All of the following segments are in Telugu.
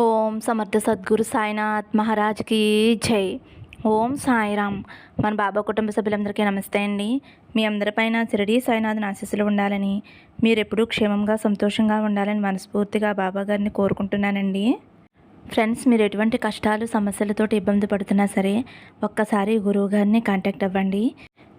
ఓం సమర్థ సద్గురు సాయినాథ్ మహారాజ్కి జై. ఓం సాయిరామ్. మన బాబా కుటుంబ సభ్యులందరికీ నమస్తే అండి. మీ అందరిపైన శిరడి సాయినాథ్ ఆశీస్సులు ఉండాలని మీరు ఎప్పుడూ క్షేమంగా సంతోషంగా ఉండాలని మనస్ఫూర్తిగా బాబా గారిని కోరుకుంటున్నానండి. ఫ్రెండ్స్ మీరు ఎటువంటి కష్టాలు సమస్యలతో ఇబ్బంది పడుతున్నా సరే ఒక్కసారి గురువు గారిని కాంటాక్ట్ అవ్వండి.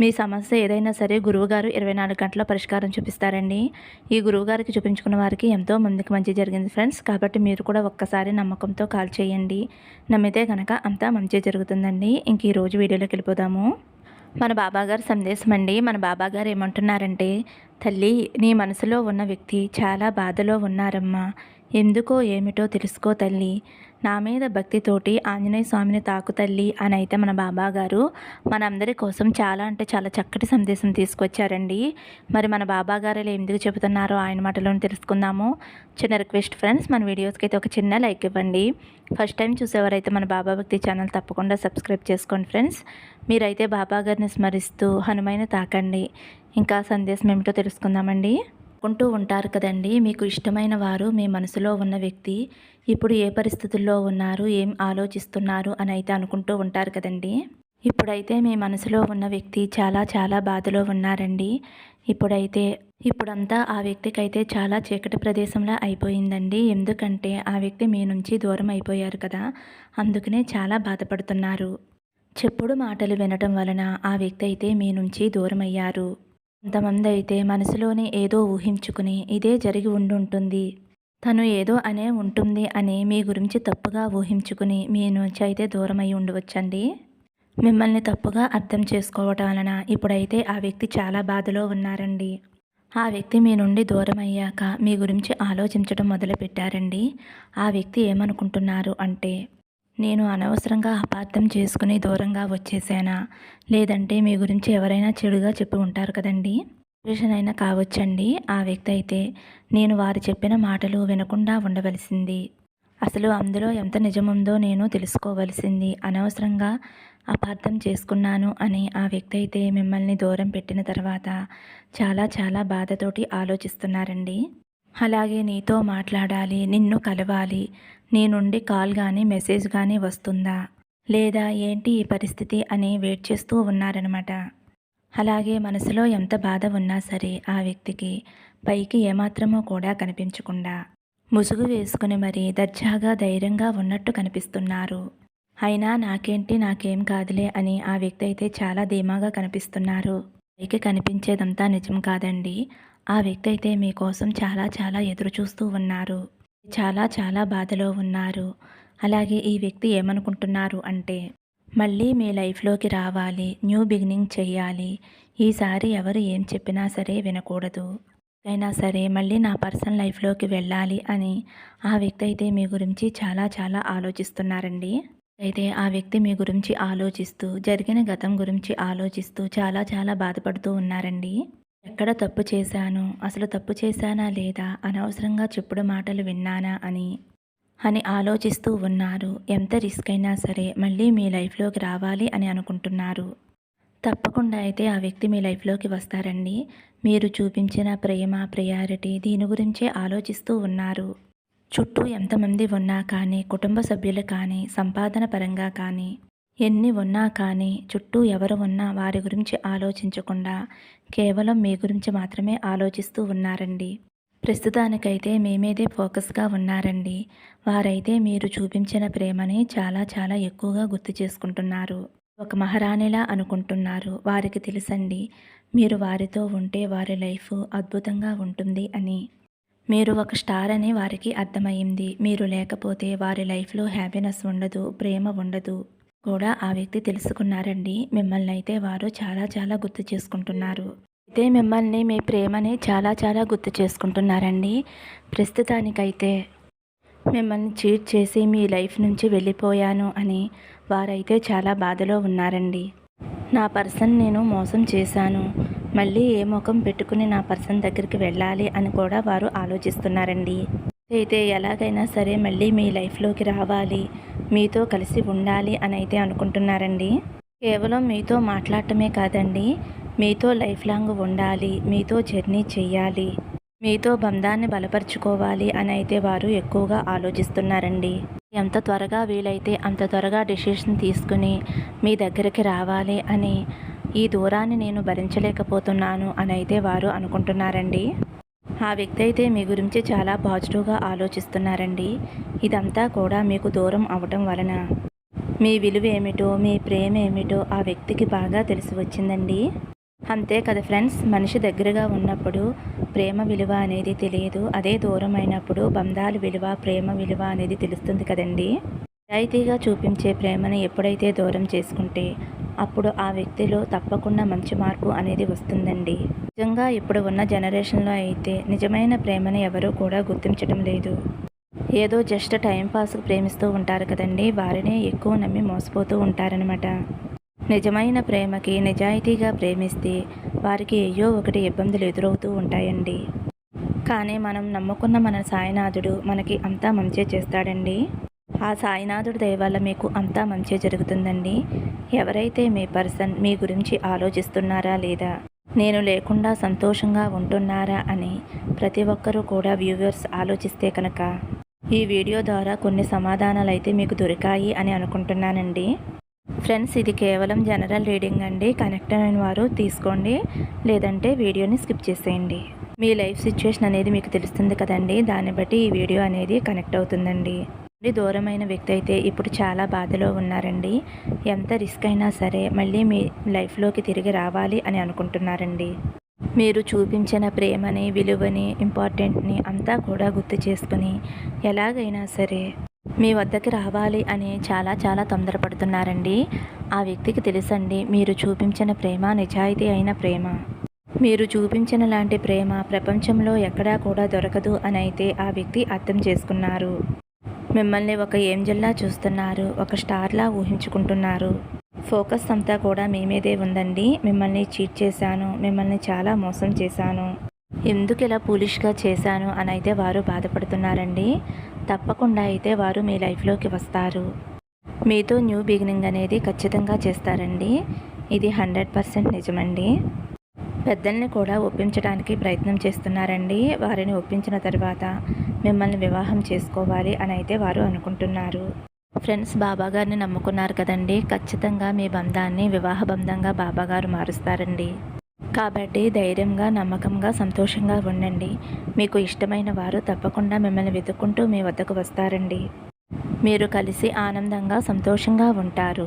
మీ సమస్య ఏదైనా సరే గురువుగారు ఇరవై నాలుగు గంటల పరిష్కారం చూపిస్తారండి. ఈ గురువుగారికి చూపించుకున్న వారికి ఎంతో మందికి మంచి జరిగింది ఫ్రెండ్స్. కాబట్టి మీరు కూడా ఒక్కసారి నమ్మకంతో కాల్ చేయండి. నమ్మితే కనుక అంతా మంచి జరుగుతుందండి. ఇంక ఈరోజు వీడియోలోకి వెళ్ళిపోదాము. మన బాబాగారు సందేశం అండి. మన బాబాగారు ఏమంటున్నారంటే తల్లి నీ మనసులో ఉన్న వ్యక్తి చాలా బాధలో ఉన్నారమ్మా. ఎందుకో ఏమిటో తెలుసుకో తల్లి. నా మీద భక్తితోటి ఆంజనేయ స్వామిని తాకు తల్లి అని అయితే మన బాబా గారు. మనందరి కోసం చాలా అంటే చాలా చక్కటి సందేశం తీసుకొచ్చారండి. మరి మన బాబా గారు ఇలా ఎందుకు చెబుతున్నారో ఆయన మాటలోనే తెలుసుకుందాము. చిన్న రిక్వెస్ట్ ఫ్రెండ్స్ మన వీడియోస్కి అయితే ఒక చిన్న లైక్ ఇవ్వండి. ఫస్ట్ టైం చూసేవారైతే మన బాబా భక్తి ఛానల్ తప్పకుండా సబ్స్క్రైబ్ చేసుకోండి ఫ్రెండ్స్. మీరైతే బాబా గారిని స్మరిస్తూ హనుమైన తాకండి. ఇంకా సందేశం ఏమిటో తెలుసుకుందామండి. అనుకుంటూ ఉంటారు కదండి. మీకు ఇష్టమైన వారు మీ మనసులో ఉన్న వ్యక్తి ఇప్పుడు ఏ పరిస్థితుల్లో ఉన్నారు ఏం ఆలోచిస్తున్నారు అని అయితే అనుకుంటూ ఉంటారు కదండి. ఇప్పుడైతే మీ మనసులో ఉన్న వ్యక్తి చాలా చాలా బాధలో ఉన్నారండి. ఇప్పుడైతే ఇప్పుడంతా ఆ వ్యక్తికి అయితే చాలా చీకటి ప్రదేశంలో అయిపోయిందండి. ఎందుకంటే ఆ వ్యక్తి మీ నుంచి దూరం అయిపోయారు కదా. అందుకనే చాలా బాధపడుతున్నారు. చెప్పుడు మాటలు వినటం వలన ఆ వ్యక్తి అయితే మీ నుంచి దూరం అయ్యారు కొంతమంది అయితే మనసులోనే ఏదో ఊహించుకుని ఇదే జరిగి ఉండుంటుంది. తను ఏదో అనే ఉంటుంది అని మీ గురించి తప్పుగా ఊహించుకుని మీ నుంచి అయితే దూరం ఉండవచ్చండి. మిమ్మల్ని తప్పుగా అర్థం చేసుకోవటం వలన ఇప్పుడైతే ఆ వ్యక్తి చాలా బాధలో ఉన్నారండి. ఆ వ్యక్తి మీ నుండి దూరం అయ్యాక మీ గురించి ఆలోచించడం మొదలుపెట్టారండి. ఆ వ్యక్తి ఏమనుకుంటున్నారు అంటే నేను అనవసరంగా అపార్థం చేసుకుని దూరంగా వచ్చేసానా? లేదంటే మీ గురించి ఎవరైనా చెడుగా చెప్పి ఉంటారు కదండి? డిప్రెషన్ అయినా కావచ్చండి ఆ వ్యక్తి అయితే. నేను వారు చెప్పిన మాటలు వినకుండా ఉండవలసింది. అసలు అందులో ఎంత నిజముందో నేను తెలుసుకోవలసింది. అనవసరంగా అపార్థం చేసుకున్నాను అని ఆ వ్యక్తి అయితే మిమ్మల్ని దూరం పెట్టిన తర్వాత చాలా చాలా బాధతోటి ఆలోచిస్తున్నారండి. అలాగే నీతో మాట్లాడాలి నిన్ను కలవాలి. నీ నుండి కాల్ కానీ మెసేజ్ కానీ వస్తుందా? లేదా ఏంటి ఈ పరిస్థితి అని వెయిట్ చేస్తూ ఉన్నారనమాట అలాగే మనసులో ఎంత బాధ ఉన్నా సరే ఆ వ్యక్తికి పైకి ఏమాత్రమో కూడా కనిపించకుండా ముసుగు వేసుకుని మరి దర్జాగా ధైర్యంగా ఉన్నట్టు కనిపిస్తున్నారు. అయినా నాకేంటి నాకేం కాదులే అని ఆ వ్యక్తి అయితే చాలా ధీమాగా కనిపిస్తున్నారు. పైకి కనిపించేదంతా నిజం కాదండి. ఆ వ్యక్తి అయితే మీకోసం చాలా చాలా ఎదురు చూస్తూ ఉన్నారు. చాలా చాలా బాధలో ఉన్నారు. అలాగే ఈ వ్యక్తి ఏమనుకుంటున్నారు అంటే మళ్ళీ మీ లైఫ్లోకి రావాలి న్యూ బిగినింగ్ చేయాలి ఈసారి ఎవరు ఏం చెప్పినా సరే వినకూడదు. అయినా సరే మళ్ళీ నా పర్సనల్ లైఫ్లోకి వెళ్ళాలి అని ఆ వ్యక్తి అయితే మీ గురించి చాలా చాలా ఆలోచిస్తున్నారండి. అయితే ఆ వ్యక్తి మీ గురించి ఆలోచిస్తూ జరిగిన గతం గురించి ఆలోచిస్తూ చాలా చాలా బాధపడుతూ ఉన్నారండి. ఎక్కడ తప్పు చేశాను? అసలు తప్పు చేశానా లేదా? అనవసరంగా చెప్పుడు మాటలు విన్నానా అని అని ఆలోచిస్తూ ఉన్నారు. ఎంత రిస్క్ అయినా సరే మళ్ళీ మీ లైఫ్లోకి రావాలి అని అనుకుంటున్నారు. తప్పకుండా అయితే ఆ వ్యక్తి మీ లైఫ్లోకి వస్తారండి. మీరు చూపించిన ప్రేమ ప్రయారిటీ దీని గురించే ఆలోచిస్తూ ఉన్నారు. చుట్టూ ఎంతమంది ఉన్నా కానీ కుటుంబ సభ్యులు కానీ సంపాదన పరంగా కానీ ఎన్ని ఉన్నా కానీ చుట్టూ ఎవరు ఉన్నా వారి గురించి ఆలోచించకుండా కేవలం మీ గురించి మాత్రమే ఆలోచిస్తూ ఉన్నారండి. ప్రస్తుతానికైతే మీ మీదే ఫోకస్గా ఉన్నారండి. వారైతే మీరు చూపించిన ప్రేమని చాలా చాలా ఎక్కువగా గుర్తు చేసుకుంటున్నారు. ఒక మహారాణిలా అనుకుంటున్నారు. వారికి తెలుసండి మీరు వారితో ఉంటే వారి లైఫ్ అద్భుతంగా ఉంటుంది అని. మీరు ఒక స్టార్ అని వారికి అర్థమైంది మీరు లేకపోతే వారి లైఫ్లో హ్యాపీనెస్ ఉండదు ప్రేమ ఉండదు. కూడా ఆ వ్యక్తి తెలుసుకున్నారండి. మిమ్మల్ని అయితే వారు చాలా చాలా గుర్తు చేసుకుంటున్నారు. అయితే మిమ్మల్ని మీ ప్రేమని చాలా చాలా గుర్తు చేసుకుంటున్నారండి. ప్రస్తుతానికైతే మిమ్మల్ని చీట్ చేసి మీ లైఫ్ నుంచి వెళ్ళిపోయాను అని వారైతే చాలా బాధలో ఉన్నారండి. నా పర్సన్ నేను మోసం చేశాను. మళ్ళీ ఏ ముఖం పెట్టుకుని నా పర్సన్ దగ్గరికి వెళ్ళాలి అని కూడా వారు ఆలోచిస్తున్నారండి. అయితే ఎలాగైనా సరే మళ్ళీ మీ లైఫ్లోకి రావాలి. మీతో కలిసి ఉండాలి అని అయితే అనుకుంటున్నారండి. కేవలం మీతో మాట్లాడటమే కాదండి. మీతో లైఫ్ లాంగ్ ఉండాలి. మీతో జర్నీ చేయాలి మీతో బంధాన్ని బలపరుచుకోవాలి అని అయితే వారు ఎక్కువగా ఆలోచిస్తున్నారండి. ఎంత త్వరగా వీలైతే అంత త్వరగా డిసిషన్ తీసుకుని మీ దగ్గరికి రావాలి అని ఈ దూరాన్ని నేను భరించలేకపోతున్నాను అని అయితే వారు అనుకుంటున్నారండి. ఆ వ్యక్తి అయితే మీ గురించి చాలా పాజిటివ్గా ఆలోచిస్తున్నారండి. ఇదంతా కూడా మీకు దూరం అవటం వలన. మీ విలువ ఏమిటో మీ ప్రేమ ఏమిటో ఆ వ్యక్తికి బాగా తెలిసి వచ్చిందండి. అంతే కదా ఫ్రెండ్స్ మనిషి దగ్గరగా ఉన్నప్పుడు ప్రేమ విలువ అనేది తెలియదు. అదే దూరం అయినప్పుడు బంధాల విలువ ప్రేమ విలువ అనేది తెలుస్తుంది కదండి. నిజాయితీగా చూపించే ప్రేమను ఎప్పుడైతే దూరం చేసుకుంటే అప్పుడు ఆ వ్యక్తిలో తప్పకుండా మంచి మార్పు అనేది వస్తుందండి. నిజంగా ఇప్పుడు ఉన్న జనరేషన్లో అయితే నిజమైన ప్రేమను ఎవరూ కూడా గుర్తించడం లేదు. ఏదో జస్ట్ టైంపాస్కి ప్రేమిస్తూ ఉంటారు కదండి వారినే ఎక్కువ నమ్మి మోసపోతూ ఉంటారనమాట నిజమైన ప్రేమకి నిజాయితీగా ప్రేమిస్తే వారికి ఏయో ఒకటి ఇబ్బందులు ఎదురవుతూ ఉంటాయండి. కానీ మనం నమ్ముకున్న మన సాయినాథుడు మనకి అంతా మంచి చేస్తాడండి. ఆ సాయినాథుడి దయ వల్ల మీకు అంతా మంచి జరుగుతుందండి. ఎవరైతే మీ పర్సన్ మీ గురించి ఆలోచిస్తున్నారా లేదా నేను లేకుండా సంతోషంగా ఉంటున్నారా అని ప్రతి ఒక్కరూ కూడా వ్యూవర్స్ ఆలోచిస్తే కనుక ఈ వీడియో ద్వారా కొన్ని సమాధానాలు అయితే మీకు దొరికాయి అని అనుకుంటున్నానండి. ఫ్రెండ్స్ ఇది కేవలం జనరల్ రీడింగ్ అండి. కనెక్ట్ అయిన వారు తీసుకోండి. లేదంటే వీడియోని స్కిప్ చేసేయండి. మీ లైఫ్ సిచ్యువేషన్ అనేది మీకు తెలుస్తుంది కదండి. దాన్ని బట్టి ఈ వీడియో అనేది కనెక్ట్ అవుతుందండి. దూరమైన వ్యక్తి అయితే ఇప్పుడు చాలా బాధలో ఉన్నారండి. ఎంత రిస్క్ అయినా సరే మళ్ళీ మీ లైఫ్లోకి తిరిగి రావాలి అని అనుకుంటున్నారండి. మీరు చూపించిన ప్రేమని విలువని ఇంపార్టెంట్ని అంతా కూడా గుర్తు చేసుకుని ఎలాగైనా సరే మీ వద్దకి రావాలి అని చాలా చాలా తొందరపడుతున్నారండి. ఆ వ్యక్తికి తెలుసండి మీరు చూపించిన ప్రేమ నిజాయితీ అయిన ప్రేమ. మీరు చూపించిన లాంటి ప్రేమ ప్రపంచంలో ఎక్కడా కూడా దొరకదు అని అయితే ఆ వ్యక్తి అర్థం చేసుకున్నారు. మిమ్మల్ని ఒక ఏంజల్లా చూస్తున్నారు ఒక స్టార్లా ఊహించుకుంటున్నారు. ఫోకస్ అంతా కూడా మీ మీదే ఉందండి. మిమ్మల్ని చీట్ చేశాను మిమ్మల్ని చాలా మోసం చేశాను. ఎందుకు ఇలా పూలిష్గా చేశాను అని అయితే వారు బాధపడుతున్నారండి. తప్పకుండా అయితే వారు మీ లైఫ్లోకి వస్తారు. మీతో న్యూ బిగినింగ్ అనేది ఖచ్చితంగా చేస్తారండి. ఇది హండ్రెడ్ పర్సెంట్ నిజమండి. పెద్దల్ని కూడా ఒప్పించడానికి ప్రయత్నం చేస్తున్నారండి. వారిని ఒప్పించిన తర్వాత మిమ్మల్ని వివాహం చేసుకోవాలి అని అయితే వారు అనుకుంటున్నారు. ఫ్రెండ్స్ బాబాగారిని నమ్ముకున్నారు కదండి. ఖచ్చితంగా మీ బంధాన్ని వివాహ బంధంగా బాబాగారు మారుస్తారండి. కాబట్టి ధైర్యంగా నమ్మకంగా సంతోషంగా ఉండండి. మీకు ఇష్టమైన వారు తప్పకుండా మిమ్మల్ని వెతుక్కుంటూ మీ వద్దకు వస్తారండి. మీరు కలిసి ఆనందంగా సంతోషంగా ఉంటారు.